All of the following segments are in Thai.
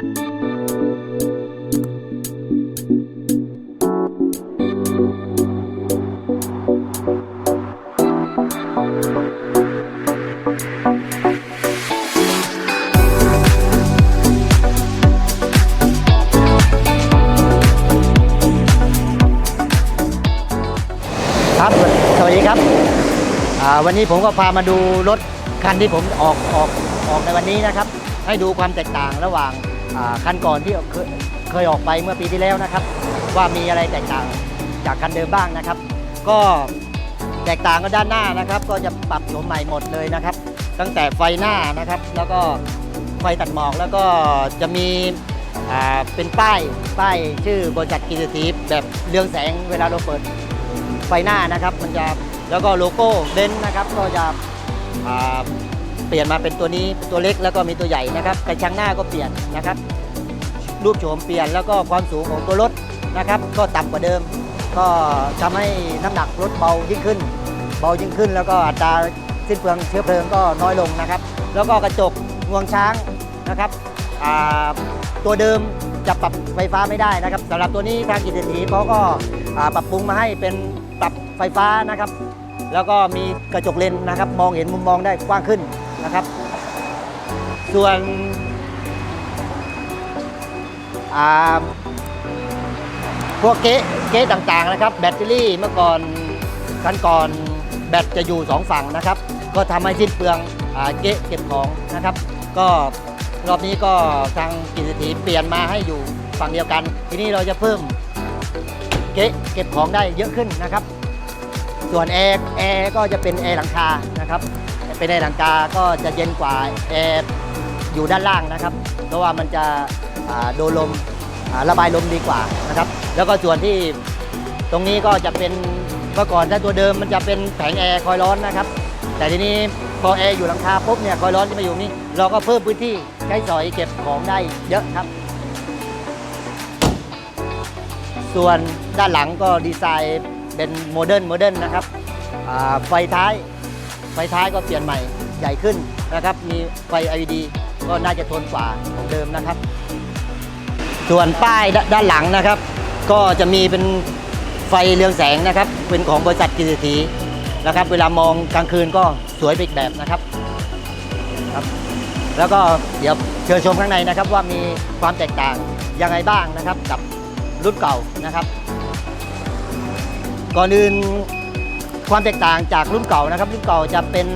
ครับสวัสดีครับวันนี้ผมก็พามาดูรถคันที่ผมออกออกออกในวันนี้นะครับ ให้ดูความแตกต่างระหว่าง คันก่อนที่เคยเคยออกไปเมื่อปีที่แล้วนะครับ ว่ามีอะไรแตกต่างจากคันเดิมบ้างนะครับ ก็แตกต่างกันด้านหน้านะครับ ก็จะปรับโฉมใหม่หมดเลยนะครับ ตั้งแต่ไฟหน้านะครับ แล้วก็ไฟตัดหมอกแล้วก็จะมีเป็นป้ายป้ายชื่อบริษัทกิจสีแบบเรืองแสงเวลาเราเปิดไฟหน้านะครับ มันจะแล้วก็โลโก้เบนซ์นะครับก็จะอ่า เปลี่ยนมาเป็นตัวนี้ตัวเล็กแล้วก็มีตัวใหญ่นะครับกระชังหน้าก็เปลี่ยนนะครับ รูปโฉมเปลี่ยนแล้วก็ความสูงของตัวรถนะครับ ก็ต่ำกว่าเดิม ก็ทำให้น้ำหนักรถเบายิ่งขึ้น เบายิ่งขึ้น แล้วก็อัตราสิ้นเปลืองเชื้อเพลิงก็น้อยลงนะครับ แล้วก็กระจกงวงช้างนะครับตัวเดิมจะปรับไฟฟ้าไม่ได้นะครับสำหรับตัวนี้ทางกิจสีเขาก็ปรับปรุงมาให้เป็นปรับไฟฟ้านะครับ แล้วก็มีกระจกเลนนะครับ มองเห็นมุมมองได้กว้างขึ้น นะครับ ส่วนพวกเก๊ะเก๊ะต่างๆนะครับ แบตเตอรี่เมื่อก่อนคันก่อนแบตจะอยู่สองฝั่งนะครับ ก็ทำให้สิ้นเปลืองอเก๊ะเก็บของนะครับ ก็รอบนี้ก็ทางกิจสีเปลี่ยนมาให้อยู่ฝั่งเดียวกัน ทีนี้เราจะเพิ่มเก๊ะเก็บของได้เยอะขึ้นนะครับ ส่วนแอร์แอร์ก็จะเป็นแอร์หลังคานะครับ เป็นหลังคาก็จะเย็นกว่าแอร์อยู่ด้านล่างนะครับ เพราะว่ามันจะโดนลมระบายลมดีกว่านะครับ แล้วก็ส่วนที่ตรงนี้ก็จะเป็นเมื่อก่อนถ้าตัวเดิมมันจะเป็นแผงแอร์คอยร้อนนะครับ แต่ทีนี้พอแอร์อยู่หลังคาปุ๊บเนี่ยคอยร้อนจะมาอยู่นี่เราก็เพิ่มพื้นที่ใช้สอยเก็บของได้เยอะครับ ส่วนด้านหลังก็ดีไซน์เป็นโมเดิร์นโมเดิร์นนะครับไฟท้าย ไฟท้ายก็เปลี่ยนใหม่ใหญ่ขึ้นนะครับ มีไฟ LED ก็น่าจะทนกว่าของเดิมนะครับ ส่วนป้ายดด้านหลังนะครับ ก็จะมีเป็นไฟเรืองแสงนะครับ เป็นของบริษัทกิจสีนะครับ เวลามองกลางคืนก็สวยไปอีกแบบนะครับครับ แล้วก็เดี๋ยวเชิญชมข้างในนะครับ ว่ามีความแตกต่างยังไงบ้างนะครับ กับรุ่นเก่านะครับ ก่อนอื่น ความแตกต่างจากรุ่นเก่านะครับ รุ่นเก่าจะเป็น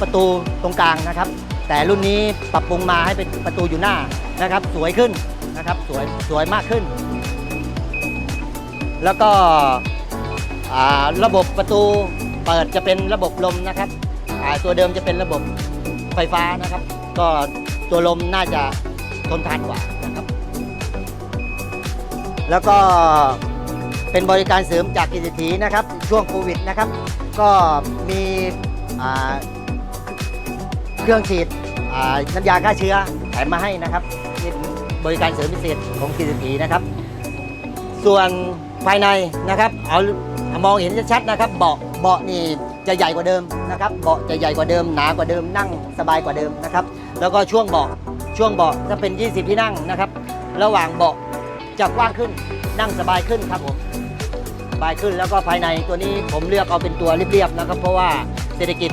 ประตูตรงกลางนะครับ แต่รุ่นนี้ปรับปรุงมาให้เป็นประตูอยู่หน้านะครับ สวยขึ้นนะครับสวยสวยมากขึ้น แล้วก็ระบบประตูเปิดจะเป็นระบบลมนะครับตัวเดิมจะเป็นระบบไฟฟ้านะครับ ก็ตัวลมน่าจะทนทานกว่านะครับ แล้วก็ เป็นบริการเสริมจากกิจสีนะครับ ช่วงโควิดนะครับ ก็มีเครื่องฉีดน้ำยาฆ่าเชื้อแถมมาให้นะครับเป็นบริการเสริมพิเศษของกิจสีนะครับ ส่วนภายในนะครับเอามองเห็นชัดๆนะครับ เบาะเบาะนี่จะใหญ่กว่าเดิมนะครับ เบาะจะใหญ่กว่าเดิมหนากว่าเดิมนั่งสบายกว่าเดิมนะครับ แล้วก็ช่วงเบาะช่วงเบาะจะเป็น 20 ที่นั่งนะครับ ระหว่างเบาะจะกว้างขึ้นนั่งสบายขึ้นครับผม บายขึ้นแล้วก็ภายในตัวนี้ผมเลือกเอาเป็นตัวเรียบๆนะครับ เพราะว่าเศรษฐกิจ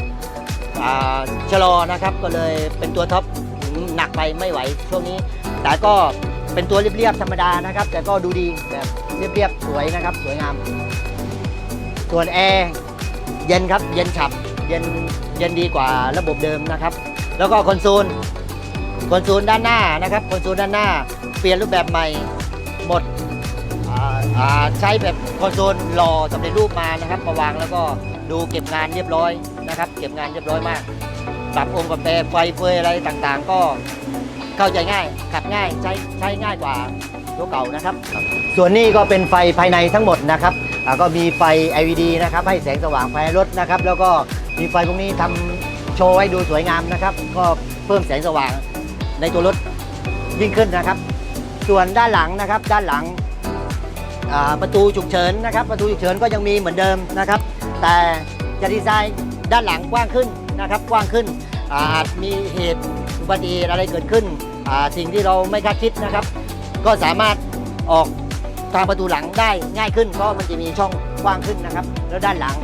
ชะลอนะครับก็เลยเป็นตัวท็อปหนักไปไม่ไหวช่วงนี้ แต่ก็เป็นตัวเรียบๆธรรมดานะครับ แต่ก็ดูดีแบบเรียบๆสวยนะครับ สวยงาม ส่วนแอร์เย็นครับเย็นฉ่ำเย็นเย็นดีกว่าระบบเดิมนะครับ แล้วก็คอนโซลคอนโซลด้านหน้านะครับคอนโซลด้านหน้า เปลี่ยนรูปแบบใหม่หมด อ่าใช้แบบคอนโซลหล่อสำเร็จรูปมานะครับมาวางแล้วก็ดูเก็บงานเรียบร้อยนะครับ เก็บงานเรียบร้อยมาก ปรับองค์ปรับแปรไฟเฟยอะไรต่างๆ ก็เข้าใจง่าย ขับง่ายใช้ใช้ง่ายกว่าตัวเก่านะครับ ส่วนนี้ก็เป็นไฟภายในทั้งหมดนะครับอ่าก็มีไฟ LED นะครับให้แสงสว่างภายในรถนะครับ แล้วก็มีไฟพวกนี้ทำโชว์ให้ดูสวยงามนะครับ ก็เพิ่มแสงสว่างในตัวรถยิ่งขึ้นนะครับ ส่วนด้านหลังนะครับ ด้านหลัง ประตูฉุกเฉินนะครับ ประตูฉุกเฉินก็ยังมีเหมือนเดิมนะครับ แต่จะดีไซน์ด้านหลังกว้างขึ้นนะครับ กว้างขึ้นอาจมีเหตุอุบัติเหตุอะไรเกิดขึ้น สิ่งที่เราไม่คาดคิดนะครับ ก็สามารถออกทางประตูหลังได้ง่ายขึ้น เพราะมันจะมีช่องกว้างขึ้นนะครับ แล้วด้านหลัง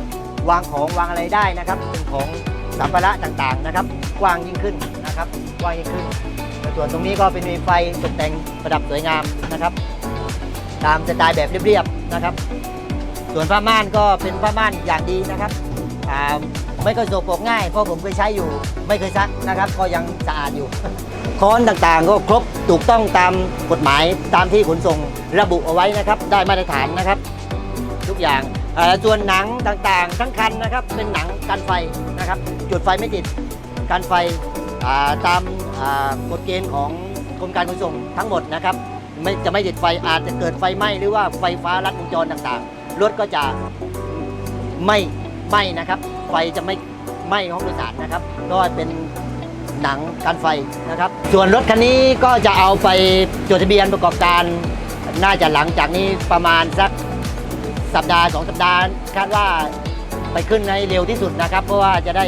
วางของวางอะไรได้นะครับเป็นของสัมภาระต่างๆนะครับ กว้างยิ่งขึ้นนะครับ กว้างยิ่งขึ้น ส่วนตรงนี้ก็เป็นมีไฟตกแต่งประดับสวยงามนะครับ ตามสไตล์แบบเรียบๆนะครับ ส่วนผ้าม่านก็เป็นผ้าม่านอย่างดีนะครับอ่าไม่ก็สกปรกง่ายเพราะผมเคยใช้อยู่ ไม่เคยซักนะครับ ก็ยังสะอาดอยู่ ค้อนต่างๆ ก็ครบถูกต้องตามกฎหมายตามที่ขนส่งระบุเอาไว้นะครับ ได้มาตรฐานนะครับ ทุกอย่างส่วนหนังต่างๆ ทั้งคันนะครับ เป็นหนังกันไฟนะครับ จุดไฟไม่ติดกันไฟตามกฎเกณฑ์ของกรมการขนส่งทั้งหมดนะครับ ไม่จะไม่ติดไฟอาจจะเกิดไฟไหม้หรือว่าไฟฟ้าลัดวงจรต่างๆ รถก็จะไม่ไหม้นะครับ ไฟจะไม่ไหม้ห้องโดยสารนะครับ ก็เป็นหนังกันไฟนะครับ ส่วนรถคันนี้ก็จะเอาไปจดทะเบียนประกอบการน่าจะหลังจากนี้ประมาณสักสัปดาห์สองสัปดาห์คาดว่าไปขึ้นในเร็วที่สุดนะครับ เพราะว่าจะได้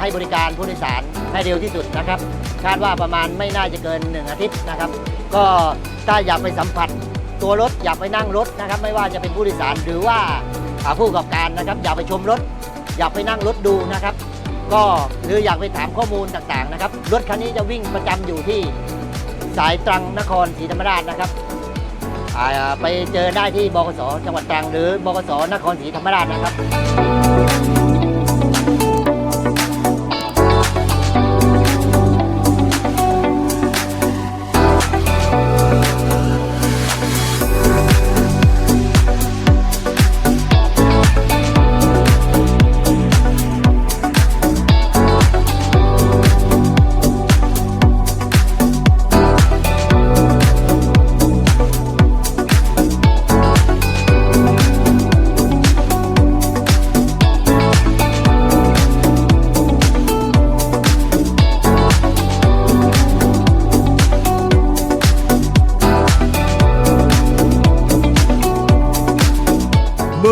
ให้บริการผู้โดยสารให้เร็วที่สุดนะครับ คาดว่าประมาณไม่น่าจะเกินหนึ่งอาทิตย์นะครับ ก็ถ้าอยากไปสัมผัสตัวรถอยากไปนั่งรถนะครับ ไม่ว่าจะเป็นผู้โดยสารหรือว่าผู้ประกอบการนะครับ อยากไปชมรถ อยากไปนั่งรถดูนะครับ ก็หรืออยากไปถามข้อมูลต่างๆนะครับ รถคันนี้จะวิ่งประจำอยู่ที่สายตรังนครศรีธรรมราชนะครับไปเจอได้ที่บกสจังหวัดตรังหรือบกสนครศรีธรรมราชนะครับ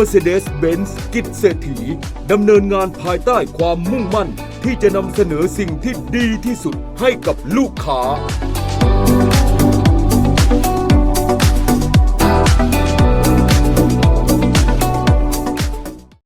Mercedes-Benz กิจเศรษฐีดำเนินงานภายใต้ความมุ่งมั่น ที่จะนำเสนอสิ่งที่ดีที่สุดให้กับลูกค้า